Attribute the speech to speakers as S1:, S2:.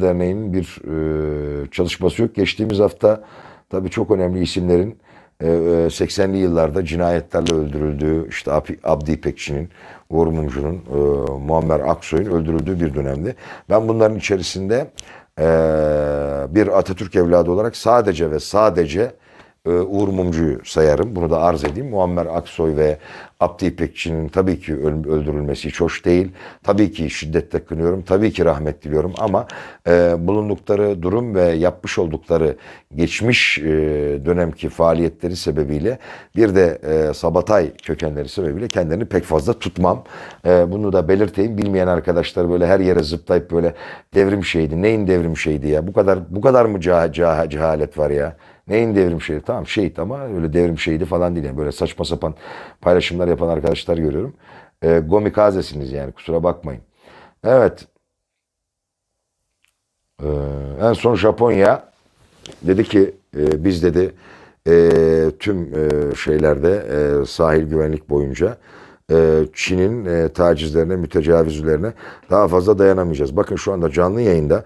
S1: Derneği'nin bir e, çalışması yok. Geçtiğimiz hafta tabii çok önemli isimlerin e, e, 80'li yıllarda cinayetlerle öldürüldüğü, işte Ab- Abdi İpekçi'nin, Uğur Mumcu'nun, e, Muammer Aksoy'un öldürüldüğü bir dönemdi. Ben bunların içerisinde e, bir Atatürk evladı olarak sadece ve sadece e, Uğur Mumcu'yu sayarım. Bunu da arz edeyim. Muammer Aksoy ve Abdi İpekçi'nin tabii ki öl- öldürülmesi hiç hoş değil. Tabii ki şiddetle kınıyorum. Tabii ki rahmet diliyorum. Ama e, bulundukları durum ve yapmış oldukları geçmiş e, dönemki faaliyetleri sebebiyle bir de e, Sabatay kökenleri sebebiyle kendilerini pek fazla tutmam. E, bunu da belirteyim. Bilmeyen arkadaşlar böyle her yere zıplayıp böyle devrim şeydi. Neyin devrim şeydi ya? Bu kadar bu kadar mı ceha- ceha- cehalet var ya? Neyin devrim şehidi? Tamam şehit ama öyle devrim şehidi falan değil. Yani böyle saçma sapan paylaşımlar yapan arkadaşlar görüyorum. E, gomikazesiniz yani kusura bakmayın. Evet. Ee, en son Japonya dedi ki e, biz dedi e, tüm e, şeylerde e, sahil güvenlik boyunca e, Çin'in e, tacizlerine, mütecavizlerine daha fazla dayanamayacağız. Bakın şu anda canlı yayında